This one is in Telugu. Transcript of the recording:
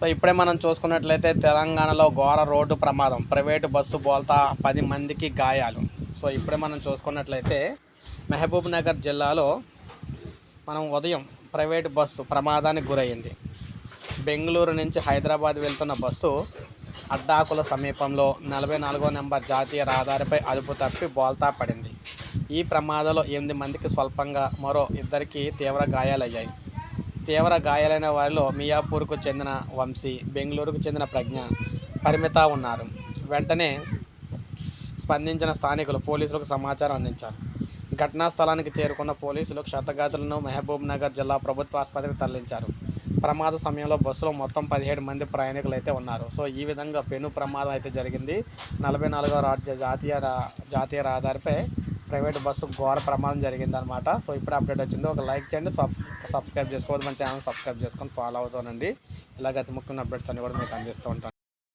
సో ఇప్పుడే మనం చూసుకున్నట్లయితే తెలంగాణలో ఘోర రోడ్డు ప్రమాదం. ప్రైవేటు బస్సు బోల్తా పది మందికి గాయాలు. సో ఇప్పుడే మనం చూసుకున్నట్లయితే మహబూబ్ నగర్ జిల్లాలో మనం ఉదయం ప్రైవేటు బస్సు ప్రమాదానికి గురైంది. బెంగళూరు నుంచి హైదరాబాద్ వెళ్తున్న బస్సు అడ్డాకుల సమీపంలో నలభై నాలుగో నెంబర్ జాతీయ రహదారిపై అదుపు తప్పి బోల్తా పడింది. ఈ ప్రమాదంలో ఎనిమిది మందికి స్వల్పంగా మరో ఇద్దరికి తీవ్ర గాయాలయ్యాయి. తీవ్ర గాయాలైన వారిలో మియాపూర్కు చెందిన వంశీ బెంగళూరుకు చెందిన ప్రజ్ఞ పరిమిత ఉన్నారు. వెంటనే స్పందించిన స్థానికులు పోలీసులకు సమాచారం అందించారు. ఘటనా స్థలానికి చేరుకున్న పోలీసులు క్షతగాతులను మహబూబ్ నగర్ జిల్లా ప్రభుత్వ ఆసుపత్రికి తరలించారు. ప్రమాద సమయంలో బస్సులో మొత్తం పదిహేడు మంది ప్రయాణికులు అయితే ఉన్నారు. సో ఈ విధంగా పెను ప్రమాదం అయితే జరిగింది. నలభై నాలుగో రాజ్య జాతీయ జాతీయ రహదారిపై ప్రైవేట్ బస్సు ఘోర ప్రమాదం జరిగిందనమాట సో ఇప్పుడు అప్డేట్ వచ్చింది. ఒక లైక్ చేయండి సబ్ సబ్స్క్రైబ్ చేసుకోవద్దు మన ఛానల్ సబ్స్క్రైబ్ చేసుకొని ఫాలో అవుతానండి ఇలాగ అతి ముఖ్యమైన అప్డేట్స్ అన్ని కూడా మీకు అందిస్తూ ఉంటాను.